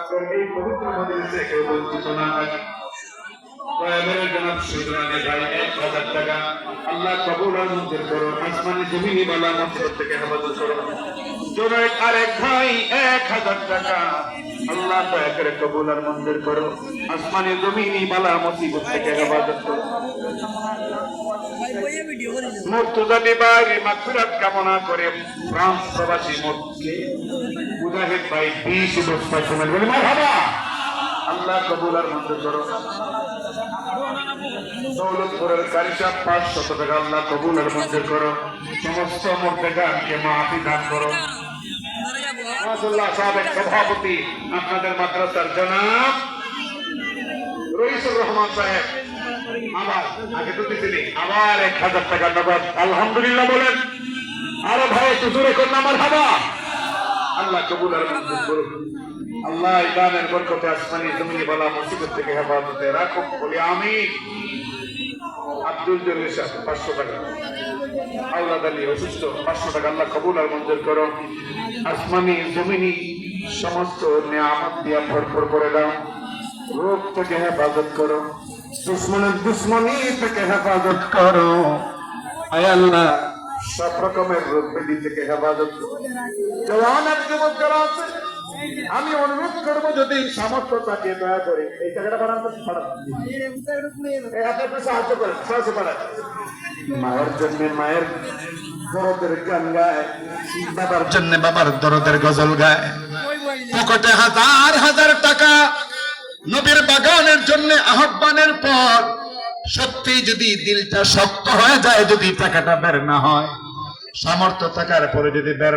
আজকের এই টাকা আল্লাহ কবুল আর করো। আসমানি জমিনি বালা মসজিদ থেকে হেফাজত করো জোনায়েদ আরেক ভাই এক হাজার টাকা আল্লাহ দয়া করে কবুল আর করো। আসমানি জমিনি বালা মুসিবত থেকে হেফাজত করো। মুর্তজা বিবাহে মাগফিরাত কামনা করে ফ্রান্স প্রবাসী মুর্তকে মুজাহিদ ভাই বিশ বস্তা সময় বলে, মারহাবা! আল্লাহ কবুল আর মঞ্জুর করো। দৌলতপুরের কারিশা পাঁচ শত টাকা আল্লাহ কবুল আর মঞ্জুর করো। সমস্ত মুর্তেগানকে মাফি দান করো। সভাপতি আপনাদের মাদ্রাসার জনাব রইসুর রহমান সাহেব। আবার, আগে তো দিছিলি। আবার এক হাজার টাকা নগদ। আলহামদুলিল্লাহ বলেন। আরও ভাই, একটু জোরে করুন আমার হাবা। আল্লাহ কবুল মঞ্জুর করুন আল্লাহ ইদানের বরকতে আসমানি জমিনি বালা মুসিবত থেকে হেফাজতে রাখুক। বলি আমি আব্দুল জলিল পাঁচশো টাকা। আওলাদ আলী অসুস্থ, পাঁচশো টাকা আল্লাহ কবুল আর মঞ্জুর করো আসমানি জমিনি সমস্ত নিয়ামত দিয়া ভরপুর করে দাও। রোগ থেকে হেফাজত করো। দুশ্মনের দুশ্মনী থেকে হেফাজত করো। আল্লাহ, সব রকমের রোগ ব্যাধি থেকে হেফাজত করো। জওয়ান আর যুবক যারা আছে, আমি অনুরোধ করব যদি সামর্থ্য থাকে দয়া করে, এই টাকাটা বাড়ান একটু সাহায্য করেন। মায়ের জন্য মায়ের দরদের গান গায়, বাবার জন্য বাবার দরদের গজল গায়। পকেটে হাজার হাজার টাকা নবীর বাগানের জন্য আহ্বানের পর সত্যি যদি দিলটা শক্ত হয়ে যায়, যদি টাকাটা বের না হয়, সামর্থ্য থাকার পরে যদি বের